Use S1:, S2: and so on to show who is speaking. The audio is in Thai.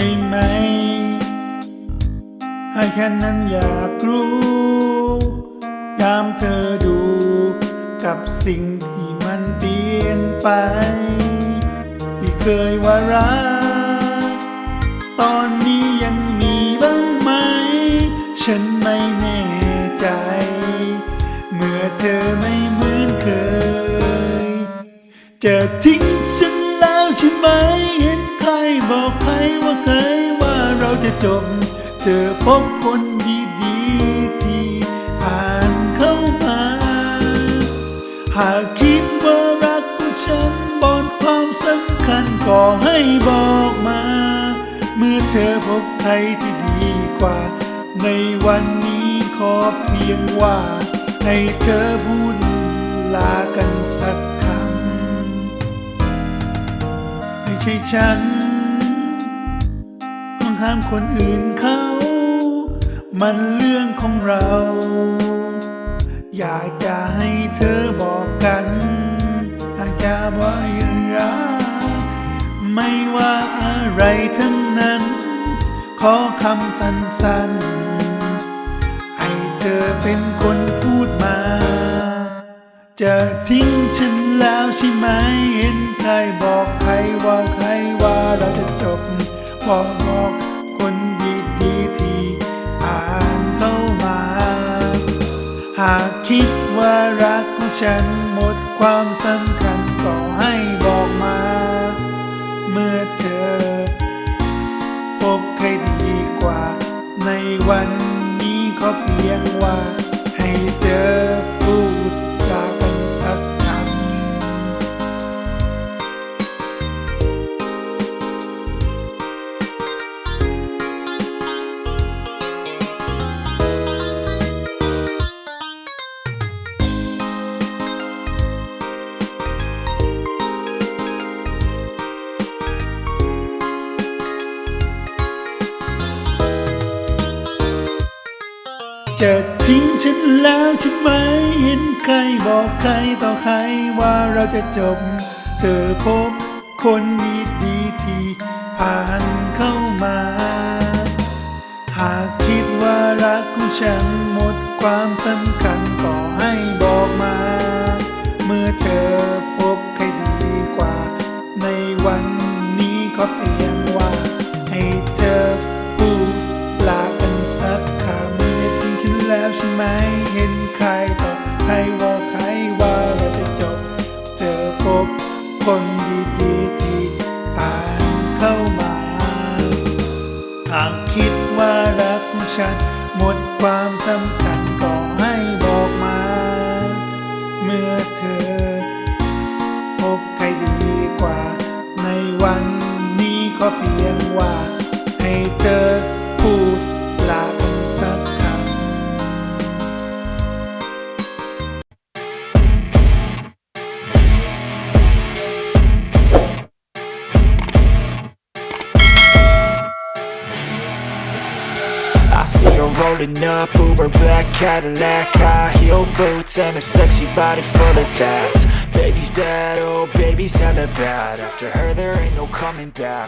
S1: ช่ไหม ให้แค่นั้นอยากรู้ ยามเธอดูกับสิ่งที่มันเปลี่ยนไป ที่เคยว่ารัก ตอนนี้ยังมีบ้างไหม ฉันไม่แน่ใจ เมื่อเธอไม่เหมือนเคย จะทิ้งฉัน จะจบ เธอพบคนดีๆที่ผ่านเข้ามา หากคิดว่ารักของฉันบอนความสำคัญก็ให้บอกมา เมื่อเธอพบใครที่ดีกว่า ในวันนี้ขอเพียงว่า ให้เธอพูดลากันสักคำไม่ใช่ฉัน ห้ามคนอื่นเขา มันเรื่องของเรา อยากจะให้เธอบอกกันอยากจะว่ายังรักไม่ว่าอะไรทั้งนั้น ขอคำสั้นๆ ให้เธอเป็นคนพูดมา จะทิ้งฉันแล้วใช่ไหมเห็นใครบอกใครว่าใครว่าเราจะจบบอกบอกากคิดว่ารักของฉันหมดความสำคัญก็ให้บอกมา เมื่อเธอ พบใครดีกว่า ในวันนี้ขอเพียงว่าให้เธอ จะทิ้งฉันแล้วใช่ไหมเห็นใครบอกใครต่อใครว่าเราจะจบ เธอพบคนดีๆที่ผ่านเข้ามา หากคิดว่ารักของฉันหมดความสำคัญก็ให้บอกมา หากคิดว่ารักของฉันหมดความสำคัญ
S2: see her rolling up, Uber black Cadillac High heel boots and a sexy body full of tats. Baby's bad, oh baby's hella bad. After her there ain't no coming back